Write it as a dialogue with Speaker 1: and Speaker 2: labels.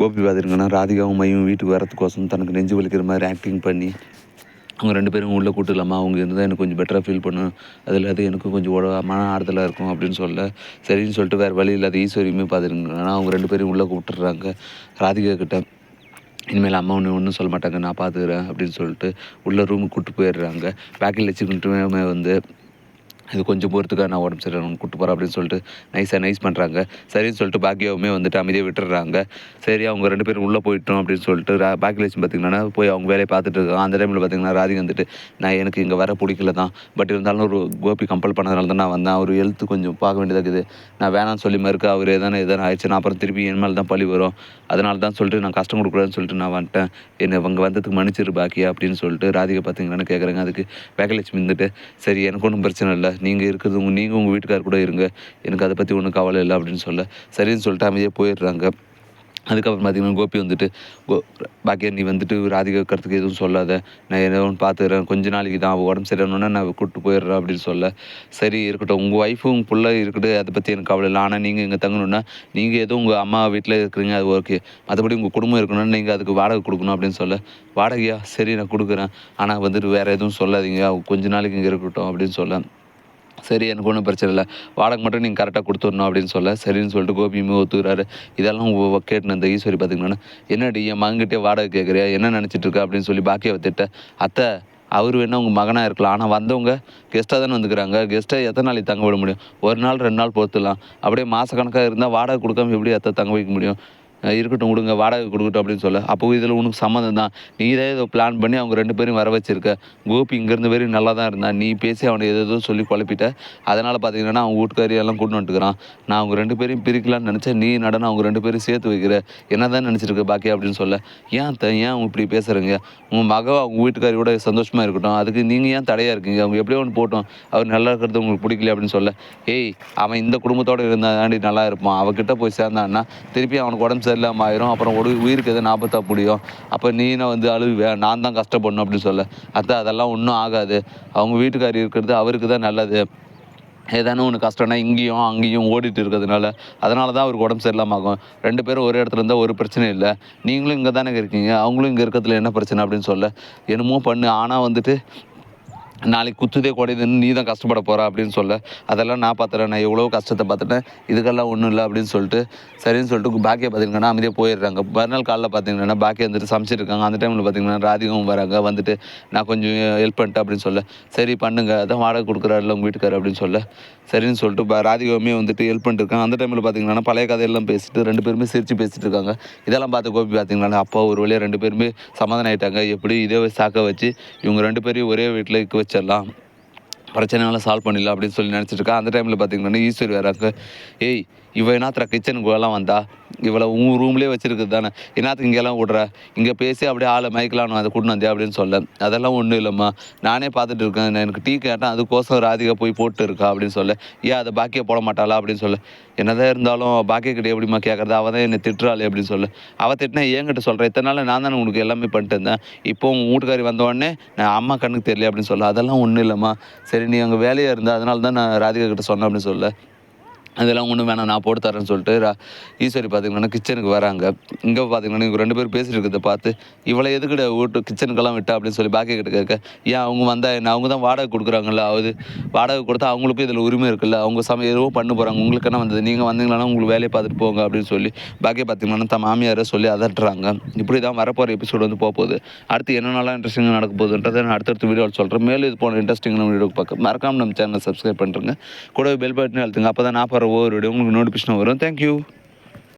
Speaker 1: கோபி பார்த்துருங்கன்னா ராதிகாவும் மையும் வீட்டுக்கு வரத்துக்கோசம் தனக்கு நெஞ்சு வலிக்கிற மாதிரி ஆக்டிங் பண்ணி அவங்க ரெண்டு பேரும் உள்ளே கூட்டலாமா அவங்க இருந்தால் எனக்கு கொஞ்சம் பெட்டராக ஃபீல் பண்ணும் அது இல்லாத எனக்கும் கொஞ்சம் உட மன ஆறுதலாக இருக்கும் அப்படின்னு சொல்ல சரின்னு சொல்லிட்டு வேறு வழி இல்லாத ஈஸ்வரியுமே பார்த்துருங்கன்னா அவங்க ரெண்டு பேரும் உள்ளே கூப்பிட்டுறாங்க. ராதிகா கிட்ட இனிமேல் அம்மா ஒன்று ஒன்றும் சொல்ல மாட்டாங்க நான் பார்த்துக்கிறேன் அப்படின்னு சொல்லிட்டு உள்ளே ரூமுக்கு கூப்பிட்டு போயிடுறாங்க. பேக்கில் வச்சுக்கிட்டுமே வந்து இது கொஞ்சம் பொறுத்துக்கா நான் உடம்பு சரியில்லை கூட்டு போகிறேன் அப்படின்னு சொல்லிட்டு நைஸாக நைஸ் பண்ணுறாங்க சரின்னு சொல்லிட்டு பாக்கியாவுமே வந்துட்டு அமைதியாக விட்டுறாங்க. சரி அவங்க ரெண்டு பேரும் உள்ளே போயிட்டோம் அப்படின்னு சொல்லிட்டு ரா பாக்கியலட்சுமி பார்த்திங்கன்னா போய் அவங்க வேலையை பார்த்துட்டு இருக்காங்க. அந்த டைமில் பார்த்திங்கன்னா ராதி வந்துட்டு நான் எனக்கு இங்கே வர பிடிக்கல தான். பட் இருந்தாலும் ஒரு கோபி கம்பல் பண்ணதுனால தான் நான் வந்தேன். அவர் எழுத்து கொஞ்சம் பார்க்க வேண்டியதாக இருக்குது. நான் வேணாம்னு சொல்லி மறுக்க அவர் எதனா எதனா ஆயிடுச்சு. நான் அப்புறம் திருப்பி என் மேலே தான் பழி வரும். அதனால தான் சொல்லிட்டு நான் கஷ்டம் கொடுக்கூடாதுன்னு சொல்லிட்டு நான் வந்துட்டேன். என்னை அவங்க வந்ததுக்கு மன்னிச்சிரு பாக்கியா அப்படின்னு சொல்லிட்டு ராதிகா பார்த்தீங்கன்னு கேட்குறாங்க அதுக்கு பாக்கியலட்சுமி வந்துட்டு சரி எனக்கு ஒன்றும் பிரச்சனை இல்லை. நீங்கள் இருக்கிறது உங்கள் நீங்கள் உங்கள் வீட்டுக்கார் கூட இருங்க. எனக்கு அதை பற்றி ஒன்றும் கவலை இல்லை அப்படின்னு சொல்ல. சரின்னு சொல்லிட்டு அமைதியாக போயிடுறாங்க. அதுக்கப்புறம் பார்த்தீங்கன்னா கோபி வந்துட்டு கோ பாக்கியா நீ வந்துட்டு ராதிகா கருத்துக்கு எதுவும் சொல்லாத. நான் ஏதோ ஒன்று பார்த்துக்கிறேன் கொஞ்ச நாளைக்கு தான் அவள் உடம்பு சரியானோன்னா நான் கூப்பிட்டு போயிடுறேன் அப்படின்னு சொல்ல. சரி இருக்கட்டும். உங்கள் ஒய்ஃபும் உங்கள் பிள்ளை இருக்கட்டும் அதை பற்றி எனக்கு கவலை இல்லை. ஆனால் நீங்கள் இங்கே தங்கணுன்னா நீங்கள் எதுவும் உங்கள் அம்மா வீட்டில் இருக்கிறீங்க. அது ஓகே மற்றபடி உங்கள் குடும்பம் இருக்கணும்னு நீங்கள் அதுக்கு வாடகை கொடுக்கணும் அப்படின்னு சொல்ல. வாடகையா? சரி நான் கொடுக்குறேன். ஆனால் வந்துட்டு வேறு எதுவும் சொல்லாதீங்க. அவங்க கொஞ்ச நாளைக்கு இங்கே இருக்கட்டும் அப்படின்னு சொல்ல. சரி எனக்கு ஒன்றும் பிரச்சனை இல்லை. வாடகை மட்டும் நீங்கள் கரெக்டாக கொடுத்துடணும் அப்படின்னு சொல்ல. சரின்னு சொல்லிட்டு கோபியுமே ஒத்துக்கிறாரு. இதெல்லாம் கேட்டுன்னு அந்த ஈஸ்வரி பார்த்திங்கன்னா என்னடி என் மகன்கிட்டே வாடகை கேட்குறியா என்ன நினச்சிட்டு இருக்கா? அப்படின்னு சொல்லி பாக்கிய வத்திட்ட அத்தை அவர் வேணா உங்கள் மகனாக இருக்கலாம். ஆனால் வந்தவங்க கெஸ்ட்டாக தானே வந்துக்கிறாங்க. கெஸ்ட்டை எத்தனை நாளைக்கு தங்க விட முடியும்? ஒரு நாள் ரெண்டு நாள் பொறுத்துலாம் அப்படியே மாதக்கணக்காக இருந்தால் வாடகை கொடுக்காம எப்படி அத்தை தங்க வைக்க முடியும்? இருக்கட்டும் விடுங்க வாடகை கொடுக்கட்டும் அப்படின்னு சொல்ல. அப்போ இதில் உனக்கு சம்மந்தம் தான். நீ தான் ஏதோ பிளான் பண்ணி அவங்க ரெண்டு பேரும் வர வச்சிருக்க. கோபி இங்கேருந்து வரையும் நல்லா தான் இருந்தான். நீ பேசி அவனை ஏதோ சொல்லி குழப்பிட்ட. அதனால் பார்த்தீங்கன்னா அவன் வீட்டுக்காரி எல்லாம் கொண்டு வந்துட்டுக்கிறான் நான் அவங்க ரெண்டு பேரையும் பிரிக்கலான்னு நினச்சேன். நீ நடனம் அவங்க ரெண்டு பேரும் சேர்த்து வைக்கிற. என்ன தான் நினச்சிருக்க பாக்கி அப்படின்னு சொல்ல. ஏன் த ஏன் அவங்க இப்படி பேசுகிறீங்க உங்கள் மகவை அவங்க வீட்டுக்காரியோட சந்தோஷமாக இருக்கட்டும். அதுக்கு நீங்கள் ஏன் தடையாக இருக்கீங்க? அவங்க எப்படியோ ஒன்று போட்டோம். அவர் நல்லா இருக்கிறது உங்களுக்கு பிடிக்கல அப்படின்னு சொல்ல. ஏய் அவன் இந்த குடும்பத்தோடு இருந்தால் தாண்டி நல்லா இருப்பான். அவகிட்ட போய் சேர்ந்தான்னா திருப்பி அவனுக்கு உடம்பு சரியில்லாமல் ஆயிரும் அப்புறம் ஒரு உயிருக்கு எதுவும் நாற்பத்தா முடியும் அப்போ நீனை வந்து அழுவே நான் தான் கஷ்டப்படணும் அப்படின்னு சொல்ல. அத்தை அதெல்லாம் ஒன்றும் ஆகாது. அவங்க வீட்டுக்காரி இருக்கிறது அவருக்கு தான் நல்லது. ஏதானும் ஒன்று கஷ்டம்னா இங்கேயும் அங்கேயும் ஓடிட்டு இருக்கிறதுனால அதனால தான் அவருக்கு உடம்பு சரியில்லாம ஆகும். ரெண்டு பேரும் ஒரு இடத்துல இருந்தால் ஒரு பிரச்சனை இல்லை. நீங்களும் இங்கே தானே இருக்கீங்க. அவங்களும் இங்கே இருக்கிறதுல என்ன பிரச்சனை அப்படின்னு சொல்ல. என்னமோ பண்ணு. ஆனால் வந்துட்டு நாளைக்கு குத்துதே குடையுதுன்னு நீ தான் கஷ்டப்பட போகிறா அப்படின்னு சொல்ல. அதெல்லாம் நான் பார்த்துறேன். நான் எவ்வளோ கஷ்டத்தை பார்த்துட்டேன். இதுக்கெல்லாம் ஒன்றும் இல்லை அப்படின்னு சொல்லிட்டு சரின்னு சொல்லிட்டு பாக்கியை பார்த்தீங்கன்னா அமைதியாக போயிடுறாங்க. மறுநாள் காலையில் பார்த்தீங்கன்னா பாக்கியை வந்துட்டு சமைச்சிருக்காங்க. அந்த டைமில் பார்த்தீங்கன்னா ராதிகாவும் வராங்க. வந்துட்டு நான் கொஞ்சம் ஹெல்ப் பண்ணிட்டேன் அப்படின்னு சொல்ல. சரி பண்ணுங்க. அதான் வாடகை கொடுக்குறாருல உங்கள் வீட்டுக்காரர் அப்படின்னு சொல்ல. சரின்னு சொல்லிட்டு இப்போ ராதிகாவுமே வந்துட்டு ஹெல்ப் பண்ணிருக்காங்க அந்த டைமில் பார்த்தீங்கன்னா பழைய கதையெல்லாம் பேசிட்டு ரெண்டு பேருமே சிரித்து பேசிட்டு இருக்காங்க. இதெல்லாம் பார்த்து கோபி பார்த்தீங்கன்னா அப்பா ஒரு வழியாக ரெண்டு பேருமே சமாதானம் ஆயிட்டாங்க. எப்படி இதே சாக்க வச்சு இவங்க ரெண்டு பேரையும் ஒரே வீட்டில் இருக்க வச்சிடலாம் பிரச்சனைலாம் சால்வ் பண்ணிடலாம் அப்படின்னு சொல்லி நினச்சிட்டு இருக்கா? அந்த டைமில் பார்த்தீங்கன்னா ஈஸ்வர் வராங்க ஏய் இவ கிச்சனுக்கு கிச்சனுக்குள்ளெல்லாம் வந்தா? இவ்வளோ உன் ரூம்லேயே வச்சுருக்குது தானே? என்னத்துக்கு இங்கெல்லாம் விடுற இங்கே பேசி அப்படியே ஆளை மயக்கலான்னு அதை கூட்டு வந்தேன் அப்படின்னு சொல்ல. அதெல்லாம் ஒன்றும் இல்லைம்மா. நானே பார்த்துட்டு இருக்கேன். எனக்கு டீ கேட்டேன் அதுக்கோசம் ராதிகா போய் போட்டு இருக்கா அப்படின்னு சொல்ல. ஏன் அதை பாக்கியை போட மாட்டாளா அப்படின்னு சொல்ல. என்னதான் இருந்தாலும் பாக்கிய கிட்ட எப்படிம்மா கேட்குறது அவள் தான் என்னை திட்டுறாளே அப்படின்னு சொல்ல. அவள் திட்டினா என்கிட்ட சொல்கிறேன் இத்தனை நாள் நான் தானே உனக்கு எல்லாமே பண்ணிட்டு இருந்தேன். இப்போ உங்கள் வீட்டுக்காரி வந்தவொடனே நான் அம்மா கண்ணுக்கு தெரியல அப்படின்னு சொல்ல. அதெல்லாம் ஒன்றும் இல்லைம்மா. சரி நீ அங்கே வேலையாக இருந்தால் அதனால தான் நான் ராதிகா கிட்ட சொன்னேன் அப்படின்னு சொல்ல. அதெல்லாம் ஒன்றும் வேணாம் நான் போட்டு தரேன்னு சொல்லிட்டு ஈஸ்வரி பார்த்தீங்கன்னா கிச்சனுக்கு வராங்க. இங்கே பார்த்தீங்கன்னா இவங்க ரெண்டு பேரும் பேசிட்டு இருக்கிறத பார்த்து இவளை எதுக்குட வீட்டு கிச்சனுக்கெல்லாம் விட்டா? அப்படின்னு சொல்லி பாக்கி கிட்ட கேட்க ஏன் அவங்க வந்தால் என்ன? அவங்க தான் வாடகை கொடுக்குறாங்கல்ல அது வாடகை கொடுத்தா அவங்களுக்கும் இதில் உரிமை இருக்குல்ல? அவங்க சம எதுவோ பண்ண போகிறாங்க உங்களுக்கு என்ன வந்தது? நீங்கள் வந்தீங்களா உங்களுக்கு வேலையை பார்த்துட்டு போங்க அப்படின்னு சொல்லி பாக்கி பார்த்தீங்கன்னா தன் மாமியாரை சொல்லி அதட்டுறாங்க. இப்படி தான் வரப்போகிற எபிசோடு வந்து போக போகுது அடுத்து என்னென்னலாம் இன்ட்ரெஸ்டிங்காக நடக்க போகுதுன்றதை நான் அடுத்தடுத்த வீடியோவில் சொல்கிறேன் மேலும் இது போன இன்ட்ரெஸ்டிங்கான வீடியோக்கு பார்க்க மறக்காமல் நம்ம சேனலை சப்ஸ்கிரைப் பண்ணுறேங்க கூடவே பெல் பட்டன் அழுத்துங்க. அப்போ தான் நான் போகிற ஒவ்வொரு வீடியோ உங்களுக்கு நோட்டிஃபிகேஷன் வரும் தேங்க்யூ